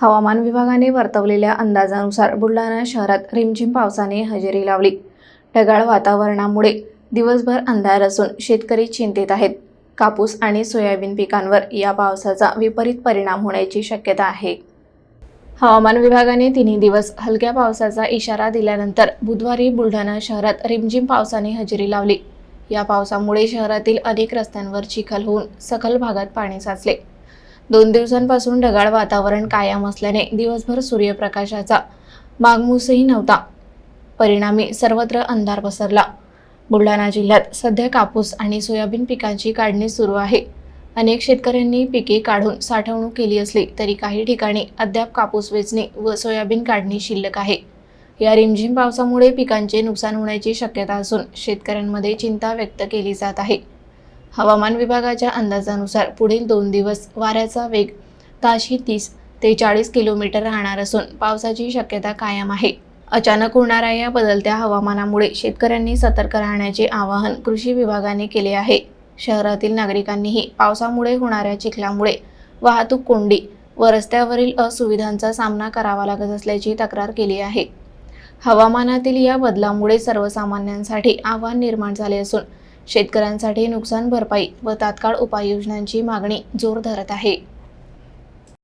हवामान विभागाने वर्तवलेल्या अंदाजानुसार बुलढाणा शहरात रिमझिम पावसाने हजेरी लावली. ढगाळ वातावरणामुळे दिवसभर अंधार असून शेतकरी चिंतेत आहेत. कापूस आणि सोयाबीन पिकांवर या पावसाचा विपरीत परिणाम होण्याची शक्यता आहे. हवामान विभागाने तिन्ही दिवस हलक्या पावसाचा इशारा दिल्यानंतर बुधवारी बुलढाणा शहरात रिमझिम पावसाने हजेरी लावली. या पावसामुळे शहरातील अनेक रस्त्यांवर चिखल होऊन सखल भागात पाणी साचले. दोन दिवसांपासून ढगाळ वातावरण कायम असल्याने दिवसभर सूर्यप्रकाशाचा मागमूसही नव्हता. परिणामी सर्वत्र अंधार पसरला. बुलढाणा जिल्ह्यात सध्या कापूस आणि सोयाबीन पिकांची काढणी सुरू आहे. अनेक शेतकऱ्यांनी पिके काढून साठवणूक केली असली तरी काही ठिकाणी अद्याप कापूस वेचणी व सोयाबीन काढणी शिल्लक आहे. या रिमझिम पावसामुळे पिकांचे नुकसान होण्याची शक्यता असून शेतकऱ्यांमध्ये चिंता व्यक्त केली जात आहे. हवामान विभागाच्या अंदाजानुसार पुढील दोन दिवस वाऱ्याचा वेग ताशी तीस ते चाळीस किलोमीटर राहणार असून पावसाची शक्यता कायम आहे. अचानक होणाऱ्या या बदलत्या हवामानामुळे शेतकऱ्यांनी सतर्क राहण्याचे आवाहन कृषी विभागाने केले आहे. शहरातील नागरिकांनीही पावसामुळे होणाऱ्या चिखलामुळे वाहतूक कोंडी व रस्त्यावरील असुविधांचा सामना करावा लागत असल्याची तक्रार केली आहे. हवामानातील या बदलामुळे सर्वसामान्यांसाठी आव्हान निर्माण झाले असून शेतकऱ्यांसाठी नुकसान भरपाई व तात्काळ उपाययोजनांची मागणी जोर धरत आहे.